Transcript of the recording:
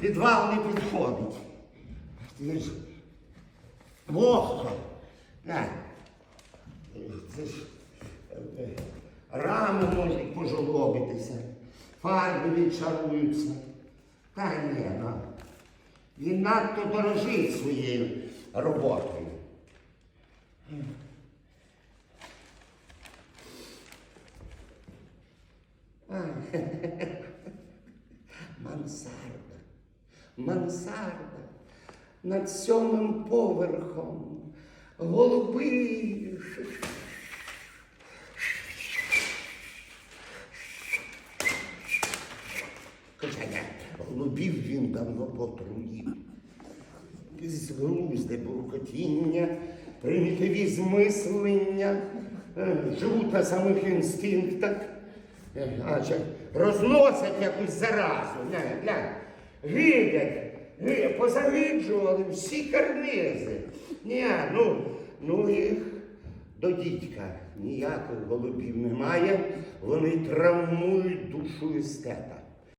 підвал не підходить. Ти ж. На. Це ж е, рами можуть пожолобитися, фарби відшаруються. Та ні, ну. Він надто дорожить своєю роботою. А, Мансарда. Над сьомим поверхом. Голуби. Хоча голубів він давно потруїв. Безглузде буркотіння, примітиві змислення, е, живуть на самих інстинктах, е, адже розносять якусь заразу. Не, глянь, гидять, ги- позагиджували всі карнизи. Ні, ну, ну їх до дідька ніяких голубів немає, вони травмують душу естета.